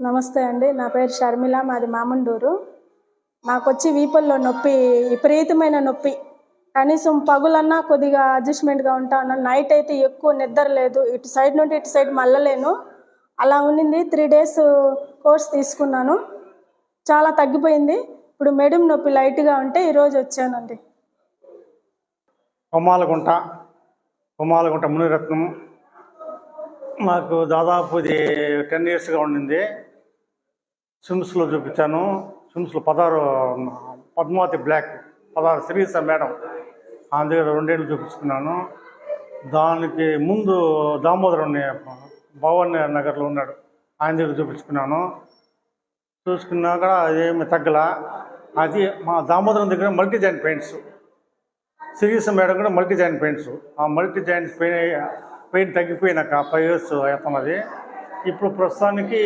నమస్తే అండి. నా పేరు షర్మిల మాది మామండూరు. నాకు వచ్చి వీపుల్లో నొప్పి విపరీతమైన నొప్పి. కనీసం పగులన్నా కొద్దిగా అడ్జస్ట్మెంట్గా ఉంటాను నైట్ అయితే ఎక్కువ నిద్ర లేదు. ఇటు సైడ్ నుండి ఇటు సైడ్ మళ్ళలేను. అలా ఉండింది త్రీ డేస్ కోర్స్ తీసుకున్నాను. చాలా తగ్గిపోయింది. ఇప్పుడు మెడం నొప్పి లైట్గా ఉంటే ఈరోజు వచ్చానండి. కొమ్మాలగుంట కొమ్మాలగుంట మునిరత్నం. నాకు దాదాపు ఇది టెన్ ఇయర్స్గా ఉండింది స్విమ్స్లో చూపించాను. స్విమ్స్లో పదహారు పద్మావతి బ్లాక్ పదహారు సిరీస్ మేడం. ఆయన దగ్గర రెండేళ్ళు చూపించుకున్నాను. దానికి ముందు దామోదరం భవన్ నగర్లో ఉన్నాడు. ఆయన దగ్గర చూపించుకున్నాను. చూసుకున్నాక ఏమి తగ్గల. అది మా దామోదరం దగ్గర multi joint paints. Series madam కూడా మల్టీ జాయింట్ పెయింట్స్. ఆ మల్టీ జాయింట్ పెయిన్ పెయింట్ తగ్గిపోయినాక ఫైవ్ ఇయర్స్ అవుతున్నది. ఇప్పుడు ప్రస్తుతానికి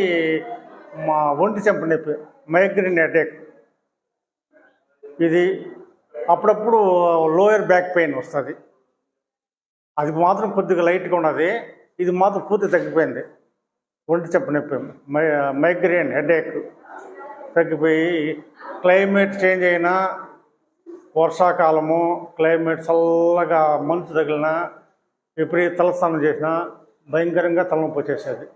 మా ఒంటి చెంప నొప్పి మైగ్రేన్ అటాక్ ఇది అప్పుడప్పుడు లోయర్ బ్యాక్ పెయిన్ వస్తుంది. అది మాత్రం కొద్దిగా లైట్గా ఉన్నది. ఇది మాత్రం పూర్తి తగ్గిపోయింది. ఒంటి చెంప నొప్పి మై మైగ్రేన్ హెడేక్ తగ్గిపోయి క్లైమేట్ చేంజ్ అయినా వర్షాకాలము క్లైమేట్ చల్లగా మంచు తగిలిన విపరీత తలస్నానం చేసినా భయంకరంగా తలనొప్పి వచ్చేసేది.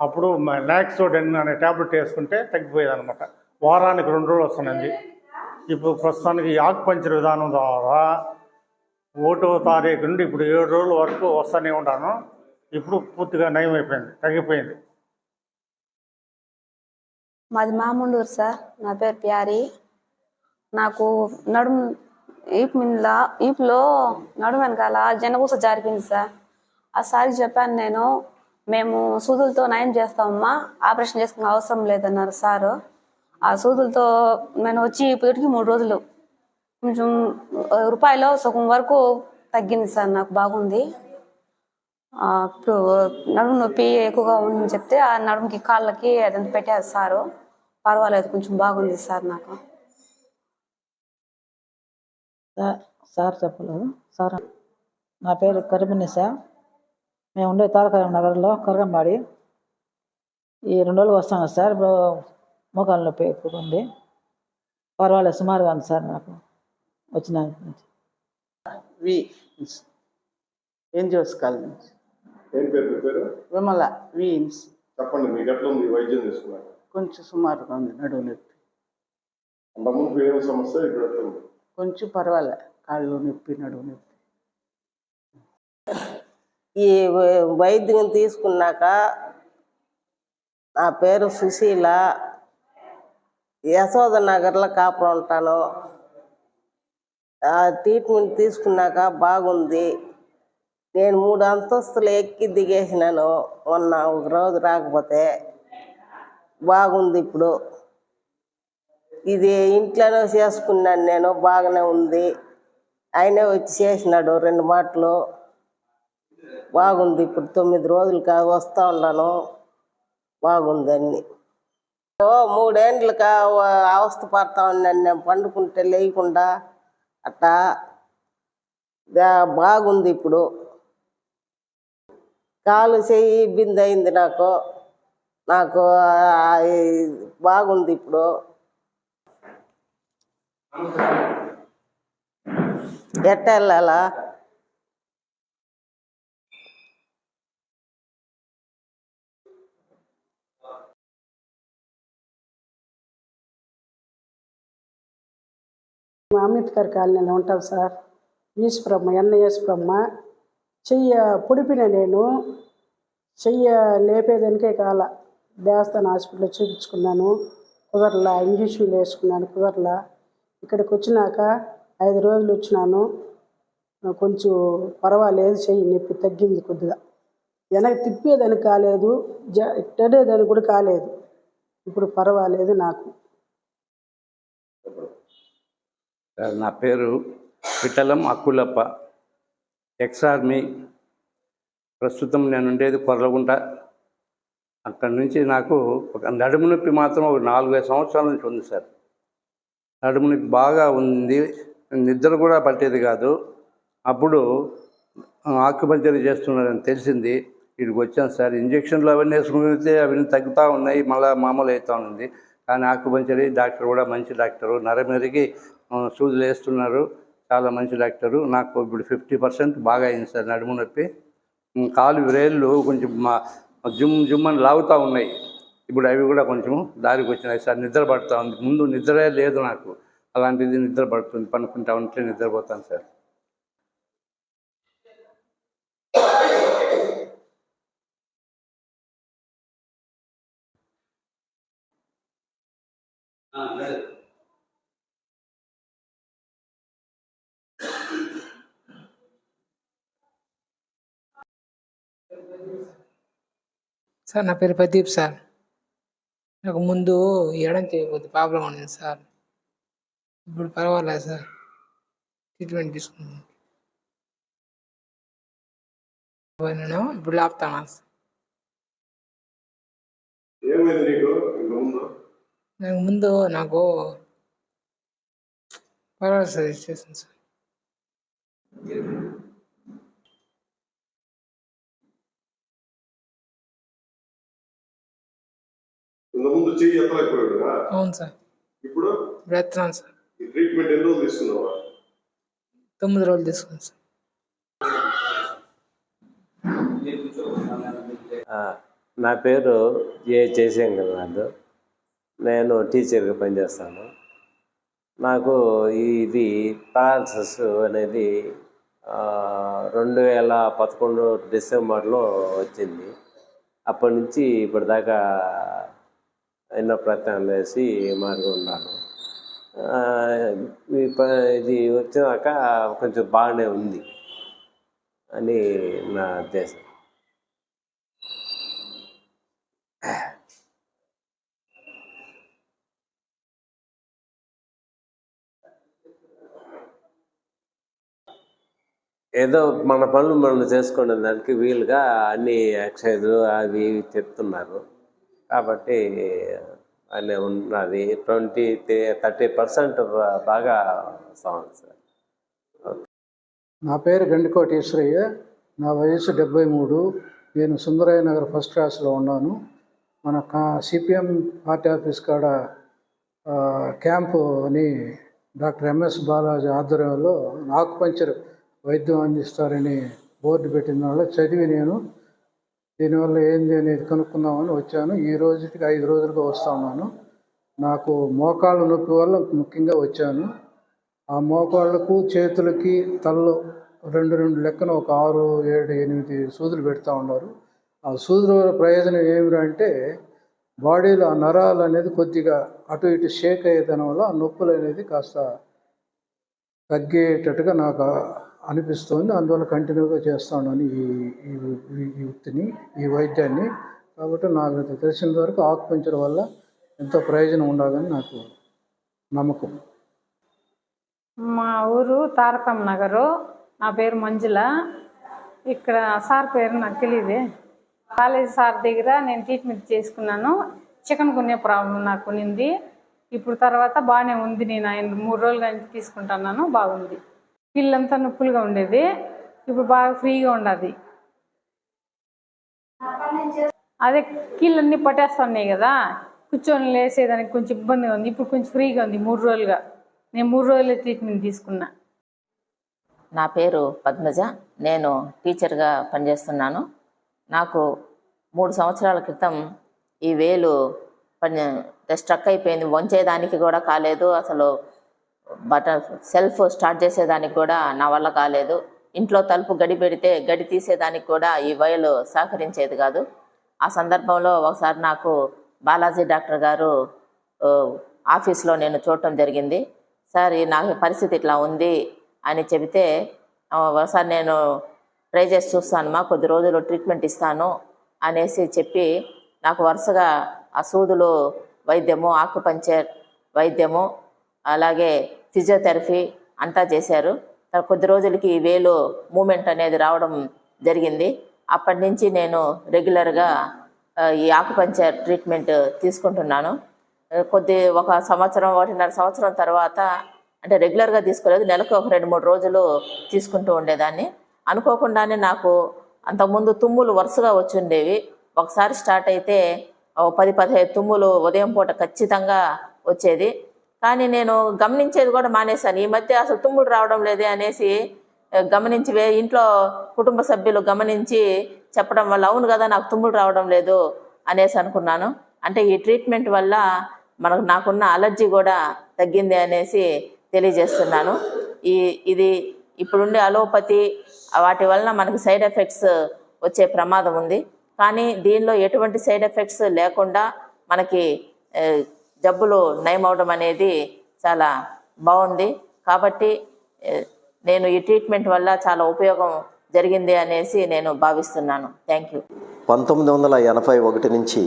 అప్పుడు నాక్సోడెన్ అనే ట్యాబ్లెట్ వేసుకుంటే తగ్గిపోయేది అనమాట వారానికి రెండు రోజులు వస్తున్నది ఇప్పుడు ప్రస్తుతానికి ఈ ఆకుపంచర్ విధానం ద్వారా ఒకటో తారీఖు నుండి ఇప్పుడు ఏడు రోజుల వరకు వస్తూనే ఉంటాను. ఇప్పుడు పూర్తిగా నయం అయిపోయింది తగ్గిపోయింది. మాది మాముండూరు సార్. నా పేరు ప్యారి. నాకు నడుము ఈపు మీద ఈపులో నడుము వెనకాల జనగూస జారిపోయింది సార్. ఆ సారి చెప్పాను నేను మేము సూదులతో నయం చేస్తామమ్మా ఆపరేషన్ చేసుకునే అవసరం లేదన్నారు సారు. ఆ సూదులతో నేను వచ్చి ఇప్పటికి మూడు రోజులు. కొంచెం రూపాయలు రూపాయలో సగం వరకు తగ్గింది సార్ నాకు బాగుంది. ఇప్పుడు నడుము నొప్పి ఎక్కువగా ఉందని చెప్తే ఆ నడుముకి కాళ్ళకి అదంతా పెట్టారు సారు. పర్వాలేదు కొంచెం బాగుంది సార్ నాకు. సార్ సార్ చెప్పలేదు. సార్ నా పేరు కరిమిని సార్ మేము ఉండే తారక నగర్లో కరగంబాడి. ఈ రెండు రోజులు వస్తాను సార్. ఇప్పుడు మోకాలు నొప్పి ఎక్కువ ఉంది. పర్వాలేదు సుమారుగా ఉంది సార్ నాకు. వచ్చిన నుంచి వి ఏం పేరు విమల వీన్స్ చెప్పండి మీకు ఎట్లా ఉంది వైద్యం తీసుకున్నారు కొంచెం సుమారుగా ఉంది నడువు నొప్పి. అంతకుముందు సమస్య ఇప్పుడు కొంచెం పర్వాలే కాళ్ళు నొప్పి నడువు నొప్పి. ఈ వైద్యం తీసుకున్నాక నా పేరు సుశీల. యశోద నగర్లో కాపురం ఉంటాను. ట్రీట్మెంట్ తీసుకున్నాక బాగుంది. నేను మూడు అంతస్తులు ఎక్కి దిగేసినాను. మొన్న ఒక రోజు రాకపోతే బాగుంది ఇప్పుడు. ఇది ఇంట్లోనే చేసుకున్నాను నేను. బాగానే ఉంది. ఆయనే వచ్చి చేసినాడు రెండు మాటలు. బాగుంది. ఇప్పుడు తొమ్మిది రోజులుగా వస్తూ ఉన్నాను. బాగుంది అన్ని. ఓ మూడేండ్లుగా అవస్థ పడతా ఉన్నాను. నేను పండుకుంటే లేకుండా అట్టా. బాగుంది ఇప్పుడు. కాలు చెయ్యి ఇబ్బంది అయింది నాకు. నాకు బాగుంది ఇప్పుడు. ఎట్ట వెళ్ళాలా? అంబేద్కర్ కాలనీలో ఉంటాం సార్? ఈశ్వరమ్మ ఎన్న ఈశ్వరమ్మ చెయ్య పొడిపిన నేను. చెయ్య లేపేదానికే కాల. దేవస్థాన హాస్పిటల్లో చూపించుకున్నాను. కుదరలా ఇంజక్షన్లు వేసుకున్నాను కుదరలా. ఇక్కడికి వచ్చినాక ఐదు రోజులు వచ్చినాను. కొంచెం పర్వాలేదు చెయ్యి నొప్పి తగ్గింది కొద్దిగా. వెనక్కి తిప్పేదానికి కాలేదు జ టెడేదానికి కూడా కాలేదు. ఇప్పుడు పర్వాలేదు నాకు. నా పేరు పిట్టలం అక్కులప్ప. ఎక్స్ ఆర్మీ ప్రస్తుతం నేను ఉండేది కొర్రగుంట. అక్కడి నుంచి నాకు ఒక నడుము నొప్పి మాత్రం ఒక నాలుగైదు సంవత్సరాల నుంచి ఉంది సార్. నడుము నొప్పి బాగా ఉంది. నిద్ర కూడా పట్టేది కాదు. అప్పుడు ఆక్యుపంచర్ చేస్తున్నారని తెలిసింది. ఇక్కడికి వచ్చాను సార్. ఇంజక్షన్లు అవన్నీ వేసుకుంటే అవన్నీ తగ్గుతూ ఉన్నాయి. మళ్ళీ మామూలు అవుతూ ఉంది. కానీ ఆకుపంచరి డాక్టర్ కూడా మంచి డాక్టరు. నరమెరిగి సూదులు వేస్తున్నారు. చాలా మంచి డాక్టరు. నాకు ఇప్పుడు ఫిఫ్టీ పర్సెంట్ బాగా అయింది సార్ నడుము నొప్పి. కాలు విరేళ్ళు కొంచెం మా జుమ్ జుమ్ అని లాగుతూ ఉన్నాయి. ఇప్పుడు అవి కూడా కొంచెం దారికి వచ్చినాయి సార్. నిద్ర పడుతూ ఉంది. ముందు నిద్రే లేదు నాకు. అలాంటిది నిద్ర పడుతుంది. పనుకుంటా ఉంటే నిద్రపోతాను సార్. సార్ నా పేరు ప్రదీప్ సార్. నాకు ముందు ఎడం చేయబోద్ది ప్రాబ్లం ఉంది సార్. ఇప్పుడు పర్వాలేదు సార్. ట్రీట్మెంట్ తీసుకున్నాను నేను ఇప్పుడు ముందు? నాకు ముందు నాకు పర్వాలేదు సార్ ఇచ్చేసాను సార్. ఇంత ముందు చెయ్యి ఎత్తలేకపోయాడు అవును సార్. ఇప్పుడు? సార్. ఈ ట్రీట్మెంట్ ఎన్ని రోజులు తీసుకున్నావా? తొమ్మిది రోజులు తీసుకున్నాను సార్. నా పేరు ఏ జయశంకర్ నేను టీచర్గా పనిచేస్తాను. నాకు ఇది పారాలసిస్ అనేది ఆ, రెండు వేల పదకొండు డిసెంబర్లో వచ్చింది. అప్పటి నుంచి ఇప్పటిదాకా ఎన్నో ప్రయత్నాలు వేసి మారుగా ఉన్నాను ఇది వచ్చినాక కొంచెం బాగానే ఉంది అని నా ఉద్దేశం. ఏదో మన పనులు మనం చేసుకునే దానికి వీలుగా అన్ని ఎక్సైజ్ అవి ఇవి చెప్తున్నారు. కాబట్టి అన్నీ ఉన్నది. ట్వంటీ థర్టీ పర్సెంట్ బాగా వస్తా సార్. నా పేరు గండికోటేశ్వరయ్య. నా వయసు డెబ్బై మూడు. నేను సుందరయ్య నగర్ ఫస్ట్ క్లాస్లో ఉన్నాను. మన కా సిపిఎం పార్టీ ఆఫీస్ కాడ క్యాంపు అని డాక్టర్ ఎంఎస్ బాలాజీ ఆధ్వర్యంలో ఆకుపంచర్ వైద్యం అందిస్తారని బోర్డు పెట్టిన వాళ్ళు చదివి నేను. దీనివల్ల ఏంది అనేది కనుక్కుందామని వచ్చాను. ఈ రోజుకి ఐదు రోజులుగా వస్తా ఉన్నాను. నాకు మోకాళ్ళ నొప్పి వల్ల ముఖ్యంగా వచ్చాను. ఆ మోకాళ్ళకు చేతులకి తలలో రెండు రెండు లెక్కన ఒక ఆరు ఏడు ఎనిమిది సూదులు పెడతా ఉన్నారు. ఆ సూదుల వల్ల ప్రయోజనం ఏమిటంటే బాడీలో ఆ నరాలు అనేది కొద్దిగా అటు ఇటు షేక్ అయ్యేదనం వల్ల ఆ నొప్పులు అనేది కాస్త తగ్గేటట్టుగా నాకు అనిపిస్తుంది. అందువల్ల కంటిన్యూగా చేస్తా ఉన్నాను ఈ ఈ ఈ- ఈ వృత్తిని ఈ వైద్యాన్ని. కాబట్టి నాకు తెలిసిన వరకు ఆకుపంచర్ వల్ల ఎంతో ప్రయోజనం ఉండాలని నాకు నమ్మకం. మా ఊరు తారకం నగరు. నా పేరు మంజుల. ఇక్కడ సార్ పేరు నాకు తెలియదే కాలేజ్ సార్ దగ్గర నేను ట్రీట్మెంట్ చేసుకున్నాను. చికెన్ కొనే ప్రాబ్లం నాకు కొనింది ఇప్పుడు తర్వాత బాగానే ఉంది. నేను ఆయన మూడు రోజులు కానీ తీసుకుంటున్నాను. బాగుంది. పిల్లంతా నొప్పులుగా ఉండేది. ఇప్పుడు బాగా ఫ్రీగా ఉండదు. అదే కీళ్ళన్నీ పట్టేస్తున్నాయి కదా. కూర్చొని లేసేదానికి కొంచెం ఇబ్బందిగా ఉంది. ఇప్పుడు కొంచెం ఫ్రీగా ఉంది మూడు రోజులుగా. నేను మూడు రోజులు ట్రీట్మెంట్ తీసుకున్నా. నా పేరు పద్మజ. నేను టీచర్గా పనిచేస్తున్నాను. నాకు మూడు సంవత్సరాల క్రితం ఈ వేలు పని స్ట్రక్ అయిపోయింది. వంచేదానికి కూడా కాలేదు. అసలు బటన్ సెల్ఫ్ స్టార్ట్ చేసేదానికి కూడా నా వల్ల కాలేదు. ఇంట్లో తలుపు గడి పెడితే గడి తీసేదానికి కూడా ఈ వయలు సహకరించేది కాదు. ఆ సందర్భంలో ఒకసారి నాకు బాలాజీ డాక్టర్ గారు ఆఫీస్లో నేను చూడటం జరిగింది. సార్ నాకు పరిస్థితి ఇట్లా ఉంది అని చెబితే ఒకసారి నేను ట్రై చేసి చూస్తానుమా కొద్ది రోజులు ట్రీట్మెంట్ ఇస్తాను అనేసి చెప్పి నాకు వరుసగా ఆ సూదులు వైద్యము ఆకుపంచర్ వైద్యము అలాగే ఫిజియోథెరపీ అంతా చేశారు. కొద్ది రోజులకి వేలు మూమెంట్ అనేది రావడం జరిగింది. అప్పటి నుంచి నేను రెగ్యులర్గా ఈ ఆకుపంచర్ ట్రీట్మెంట్ తీసుకుంటున్నాను. కొద్ది ఒక సంవత్సరం ఒకటిన్నర సంవత్సరం తర్వాత అంటే రెగ్యులర్గా తీసుకోలేదు నెలకు ఒక రెండు మూడు రోజులు తీసుకుంటూ ఉండేదాన్ని. అనుకోకుండానే నాకు అంతకుముందు తుమ్ములు వరుసగా వచ్చుండేవి ఒకసారి స్టార్ట్ అయితే పది పదిహేను తుమ్ములు ఉదయం పూట ఖచ్చితంగా వచ్చేది. కానీ నేను గమనించేది కూడా మానేశాను. ఈ మధ్య అసలు తుమ్ముడు రావడం లేదే అనేసి గమనించి వే- ఇంట్లో కుటుంబ సభ్యులు గమనించి చెప్పడం వల్ల అవును కదా నాకు తుమ్ముడు రావడం లేదు అనేసి అనుకున్నాను. అంటే ఈ ట్రీట్మెంట్ వల్ల మనకు నాకున్న అలర్జీ కూడా తగ్గింది అనేసి తెలియజేస్తున్నాను. ఈ ఇది ఇప్పుడుండే అలోపతి వాటి వలన మనకి సైడ్ ఎఫెక్ట్స్ వచ్చే ప్రమాదం ఉంది. కానీ దీనిలో ఎటువంటి సైడ్ ఎఫెక్ట్స్ లేకుండా మనకి జబ్బులు నయమవడం అనేది చాలా బాగుంది. కాబట్టి నేను ఈ ట్రీట్మెంట్ వల్ల చాలా ఉపయోగం జరిగింది అనేసి నేను భావిస్తున్నాను. Thank you. పంతొమ్మిది వందల ఎనభై ఒకటి నుంచి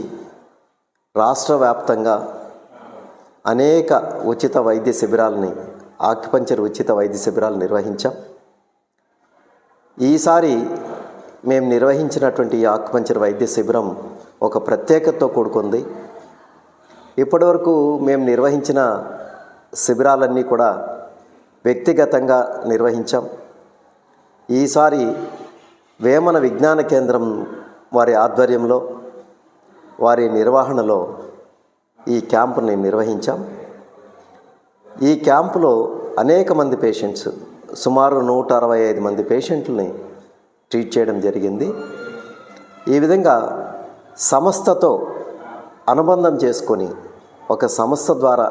రాష్ట్ర వ్యాప్తంగా అనేక ఉచిత వైద్య శిబిరాలని ఆక్యుపంచర్ ఉచిత వైద్య శిబిరాలు నిర్వహించాం. ఈసారి మేము నిర్వహించినటువంటి ఈ ఆక్యుపంచర్ వైద్య శిబిరం ఒక ప్రత్యేకతతో కూడుకుంది. ఇప్పటివరకు మేము నిర్వహించిన శిబిరాలన్నీ కూడా వ్యక్తిగతంగా నిర్వహించాం. ఈసారి వేమన విజ్ఞాన కేంద్రం వారి ఆధ్వర్యంలో వారి నిర్వహణలో ఈ క్యాంపుని నిర్వహించాం. ఈ క్యాంపులో అనేక మంది పేషెంట్స్ సుమారు నూట అరవై ఐదు మంది పేషెంట్లని ట్రీట్ చేయడం జరిగింది. ఈ విధంగా సంస్థతో అనుబంధం చేసుకొని ఒక సంస్థ ద్వారా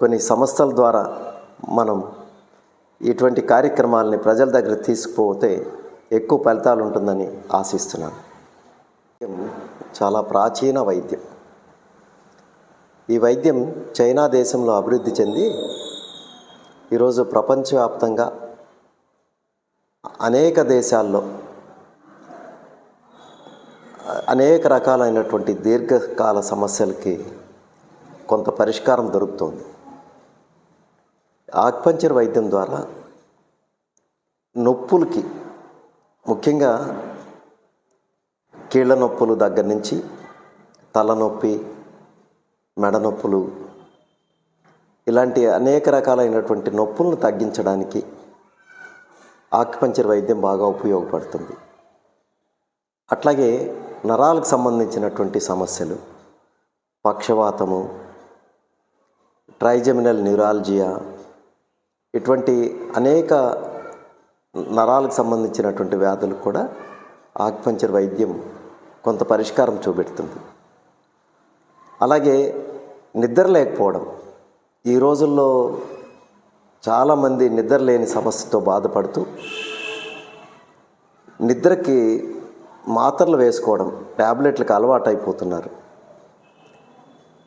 కొన్ని సంస్థల ద్వారా మనం ఇటువంటి కార్యక్రమాలని ప్రజల దగ్గర తీసుకుపోతే ఎక్కువ ఫలితాలు ఉంటుందని ఆశిస్తున్నాను. చాలా ప్రాచీన వైద్యం. ఈ వైద్యం చైనా దేశంలో అభివృద్ధి చెంది ఈరోజు ప్రపంచవ్యాప్తంగా అనేక దేశాల్లో అనేక రకాలైనటువంటి దీర్ఘకాల సమస్యలకి కొంత పరిష్కారం దొరుకుతుంది. ఆక్పంచర్ వైద్యం ద్వారా నొప్పులకి ముఖ్యంగా కీళ్ళ నొప్పులు దగ్గర నుంచి తలనొప్పి మెడ నొప్పులు ఇలాంటి అనేక రకాలైనటువంటి నొప్పులను తగ్గించడానికి ఆక్యుపంచర్ వైద్యం బాగా ఉపయోగపడుతుంది. అట్లాగే నరాలకు సంబంధించినటువంటి సమస్యలు పక్షవాతము ట్రైజెమినల్ న్యూరాలజియా ఇటువంటి అనేక నరాలకు సంబంధించినటువంటి వ్యాధులకు కూడా ఆక్పంచర్ వైద్యం కొంత పరిష్కారం చూపెడుతుంది. అలాగే నిద్ర లేకపోవడం ఈ రోజుల్లో చాలామంది నిద్ర లేని సమస్యతో బాధపడుతూ నిద్రకి మాత్రలు వేసుకోవడం ట్యాబ్లెట్లకు అలవాటు అయిపోతున్నారు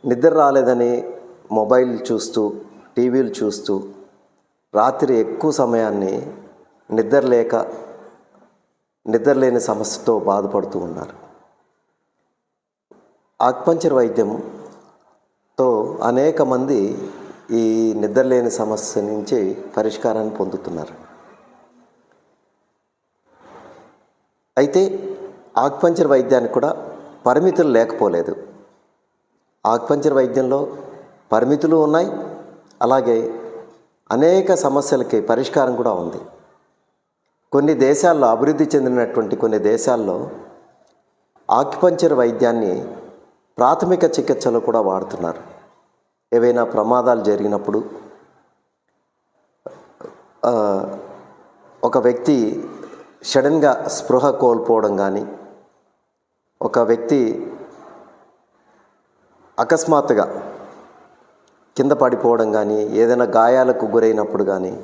నిద్ర రాలేదని మొబైల్ చూస్తూ టీవీలు చూస్తూ రాత్రి ఎక్కువ సమయాన్ని నిద్ర లేక నిద్ర లేని సమస్యతో బాధపడుతూ ఉన్నారు. ఆక్పంచర్ వైద్యంతో అనేక మంది ఈ నిద్రలేని సమస్య నుంచి పరిష్కారాన్ని పొందుతున్నారు. అయితే ఆక్పంచర్ వైద్యానికి కూడా పరిమితులు లేకపోలేదు. ఆక్పంచర్ వైద్యంలో పరిమితులు ఉన్నాయి. అలాగే అనేక సమస్యలకి పరిష్కారం కూడా ఉంది. కొన్ని దేశాల్లో అభివృద్ధి చెందినటువంటి కొన్ని దేశాల్లో ఆక్యుపంచర్ వైద్యాన్ని ప్రాథమిక చికిత్సలో కూడా వాడుతున్నారు. ఏవైనా ప్రమాదాలు జరిగినప్పుడు ఒక వ్యక్తి సడన్గా స్పృహ కోల్పోవడం కానీ ఒక వ్యక్తి అకస్మాత్తుగా కింద పడిపోవడం కానీ ఏదైనా గాయాలకు గురైనప్పుడు కానీ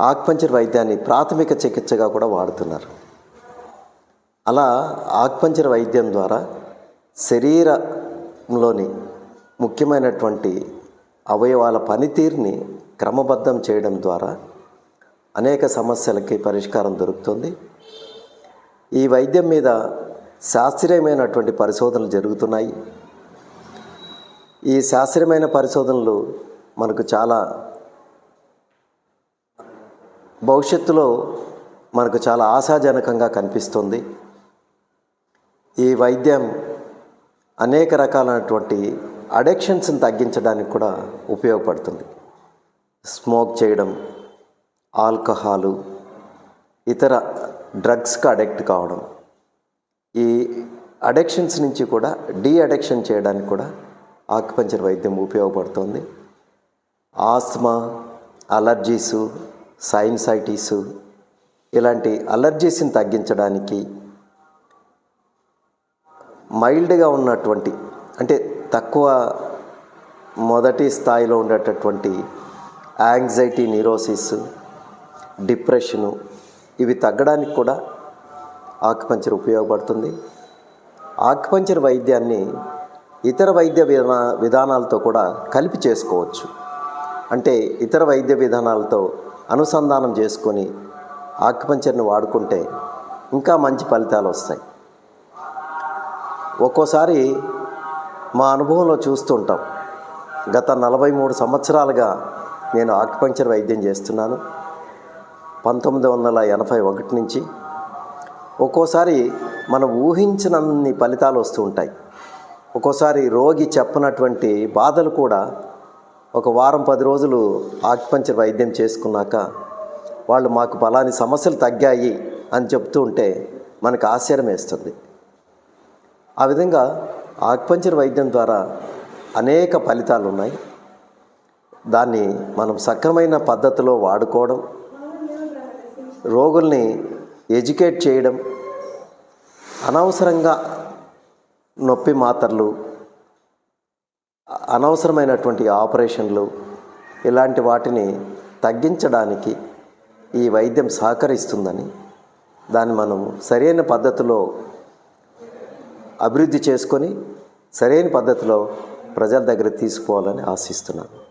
ఆక్పంచర్ వైద్యాన్ని ప్రాథమిక చికిత్సగా కూడా వాడుతున్నారు. అలా ఆక్పంచర్ వైద్యం ద్వారా శరీరంలోని ముఖ్యమైనటువంటి అవయవాల పనితీరుని క్రమబద్ధం చేయడం ద్వారా అనేక సమస్యలకి పరిష్కారం దొరుకుతుంది. ఈ వైద్యం మీద శాస్త్రీయమైనటువంటి పరిశోధనలు జరుగుతున్నాయి. ఈ శాస్త్రీయమైన పరిశోధనలు మనకు చాలా భవిష్యత్తులో మనకు చాలా ఆశాజనకంగా కనిపిస్తుంది. ఈ వైద్యం అనేక రకాలైనటువంటి అడిక్షన్స్ని తగ్గించడానికి కూడా ఉపయోగపడుతుంది. స్మోక్ చేయడం ఆల్కహాలు ఇతర డ్రగ్స్కి అడిక్ట్ కావడం ఈ అడిక్షన్స్ నుంచి కూడా డీ అడిక్షన్ చేయడానికి కూడా ఆకుపంచర్ వైద్యం ఉపయోగపడుతుంది. ఆస్మా అలర్జీసు సైన్సైటిసు ఇలాంటి అలర్జీస్ని తగ్గించడానికి మైల్డ్గా ఉన్నటువంటి అంటే తక్కువ మొదటి స్థాయిలో ఉండేటటువంటి యాంగ్జైటీ నిరోసిస్ డిప్రెషను ఇవి తగ్గడానికి కూడా ఆకుపంచర్ ఉపయోగపడుతుంది. ఆకుపంచర్ వైద్యాన్ని ఇతర వైద్య విధాన విధానాలతో కూడా కలిపి చేసుకోవచ్చు. అంటే ఇతర వైద్య విధానాలతో అనుసంధానం చేసుకొని ఆకుపంచర్ని వాడుకుంటే ఇంకా మంచి ఫలితాలు వస్తాయి. ఒక్కోసారి మా అనుభవంలో చూస్తుంటాం గత నలభై మూడు సంవత్సరాలుగా నేను ఆకుపంచర్ వైద్యం చేస్తున్నాను. పంతొమ్మిది వందల ఎనభై ఒకటి నుంచి ఒక్కోసారి మనం ఊహించినన్ని ఫలితాలు వస్తూ ఉంటాయి. ఒక్కోసారి రోగి చెప్పనటువంటి బాధలు కూడా ఒక వారం పది రోజులు ఆక్యుపంచర్ వైద్యం చేసుకున్నాక వాళ్ళు మాకు పలాని సమస్యలు తగ్గాయి అని చెప్తూ ఉంటే మనకు ఆశ్చర్యం వేస్తుంది. ఆ విధంగా ఆక్పంచర్ వైద్యం ద్వారా అనేక ఫలితాలు ఉన్నాయి. దాన్ని మనం సక్రమైన పద్ధతిలో వాడుకోవడం రోగుల్ని ఎడ్యుకేట్ చేయడం అనవసరంగా నొప్పి మాత్రలు అనవసరమైనటువంటి ఆపరేషన్లు ఇలాంటి వాటిని తగ్గించడానికి ఈ వైద్యం సహకరిస్తుందని దాన్ని మనం సరైన పద్ధతిలో అభివృద్ధి చేసుకొని సరైన పద్ధతిలో ప్రజల దగ్గర తీసుకోవాలని ఆశిస్తున్నాను.